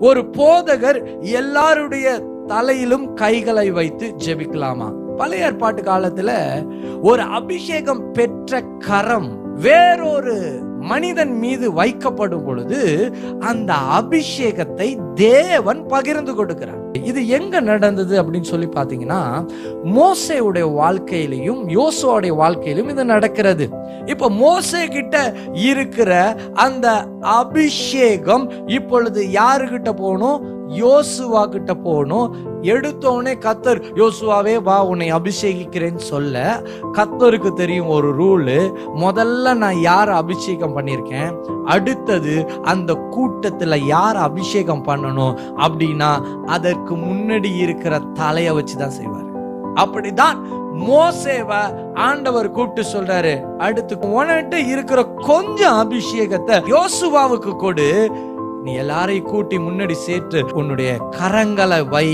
ஒரு போதகர் எல்லாருடைய தலையிலும் கைகளை வைத்து ஜெபிக்கலாமா? பழைய ஏற்பாட்டு காலத்துல ஒரு அபிஷேகம் பெற்ற கரம் வேறொரு மனிதன் மீது வைக்கப்படும் பொழுது அந்த அபிஷேகத்தை தேவன் பகிர்ந்து கொடுக்கிறார். இது எங்க நடந்தது அப்படின்னு சொல்லி பாத்தீங்கன்னா மோசையுடைய வாழ்க்கையிலையும் யோசுவாவுடைய வாழ்க்கையிலும் இது நடக்கிறது. இப்ப மோசை கிட்ட இருக்கிற அந்த அபிஷேகம் இப்பொழுது யாருகிட்ட போகணும்? யோசுவா கிட்ட போகணும். எடுத்தோடனே கத்தர் யோசுவாவே வா உன்னை அபிஷேகிக்கிறேன்னு சொல்ல கத்தருக்கு தெரியும் ஒரு ரூலு. முதல்ல நான் யார் அபிஷேகம் பண்ணியிருக்கேன்? அடுத்தது அந்த கூட்டத்துல யார் அபிஷேகம் பண்ணணும்? அப்படின்னா அதற்கு முன்னாடி இருக்கிற தலையை வச்சு தான் செய்வார். அப்படிதான் மோசேவ ஆண்டவர் கூப்பிட்டு சொல்றாரு. அடுத்து உனட்டு இருக்கிற கொஞ்சம் அபிஷேகத்தை யோசுவாவுக்கு கொடு. நீ எல்லாரையும் கூட்டி முன்னாடி சேர்த்து உன்னுடைய கரங்களை வை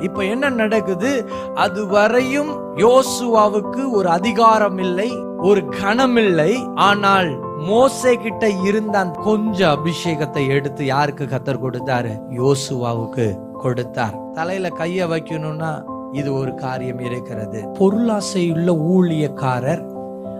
இப்ப என்ன நடக்குது? அது வரையும் யோசுவாவுக்கு ஒரு அதிகாரம் இல்லை ஒரு கணம் இல்லை ஆனால் மோசே கிட்ட இருந்த அந்த கொஞ்சம் அபிஷேகத்தை எடுத்து யாருக்கு கத்தர் கொடுத்தாரு? யோசுவாவுக்கு கொடுத்தார். தலையில கைய வைக்கணும்னா இது ஒரு காரியம் இருக்கிறது. பொருளாசையுள்ள ஊழியக்காரர்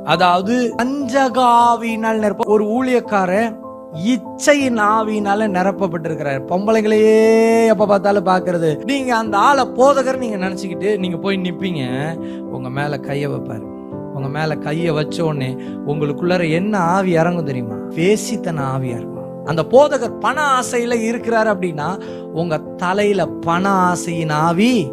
அதாவது பஞ்சகாவினால் ஒரு ஊழியக்காரர் இச்சையின் நாவினால நிரப்பப்பட்டிருக்கிறார். பொம்பளைங்களையே எப்ப பார்த்தாலும் பாக்குறது நீங்க அந்த ஆளை போதகர் நீங்க நினைச்சுக்கிட்டு நீங்க போய் நிப்பீங்க. உங்க மேல கைய வைப்பாரு. உங்க மேல கைய வச்ச உடனே உங்களுக்குள்ளார என்ன ஆவி இறங்கும் தெரியுமா? வேசித்தன ஆவியா இருக்கும் அந்த போதகர் பண ஆசையில இருக்கிறாரு அப்படின்னா உங்க தலையில பண ஆசையின் ஆவி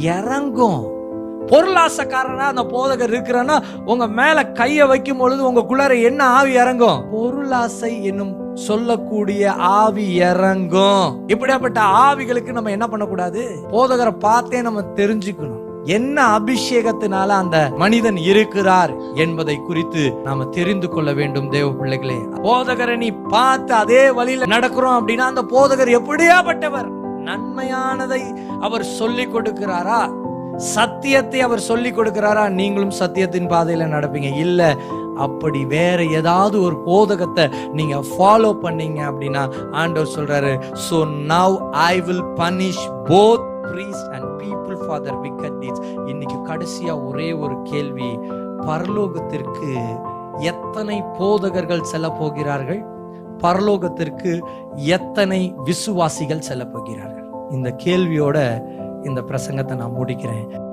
இறங்கும். பொருளாசக்காரனா அந்த போதகர் இருக்கிறன்னா உங்க மேல கைய வைக்கும் பொழுது உங்களுக்குள்ளார என்ன ஆவி இறங்கும்? பொருளாசை என்னும் சொல்லக்கூடிய ஆவி இறங்கும். இப்படியாப்பட்ட ஆவிகளுக்கு நம்ம என்ன பண்ணக்கூடாது? போதகரை பார்த்தே நம்ம தெரிஞ்சுக்கணும். என்ன அபிஷேகத்தினால அந்த மனிதன் இருக்கிறார் என்பதை குறித்து நாம தெரிந்து கொள்ள வேண்டும் தேவ பிள்ளைகளே. போதகரை நீ பார்த்து அதே வழியில நடக்கிறோம் அப்படின்னா அந்த போதகர் எப்படியாப்பட்டவர்? நன்மையானதை அவர் சொல்லி கொடுக்கிறாரா? சத்தியத்தை அவர் சொல்லி கொடுக்கிறாரா? நீங்களும் சத்தியத்தின் பாதையில நடப்பீங்க. இல்ல அப்படி வேற ஏதாவது ஒரு போதகத்தை நீங்க ஃபாலோ பண்ணீங்க அப்படின்னா ஆண்டவர் சொல்றாரு so now I will punish both priests and people for their wicked wicked deeds. இன்னைக்கு கடைசியா ஒரே ஒரு கேள்வி பரலோகத்திற்கு எத்தனை போதகர்கள் செல்ல போகிறார்கள்? பரலோகத்திற்கு எத்தனை விசுவாசிகள் செல்ல போகிறார்கள்? இந்த கேள்வியோட இந்த பிரசங்கத்தை நான் முடிக்கிறேன்.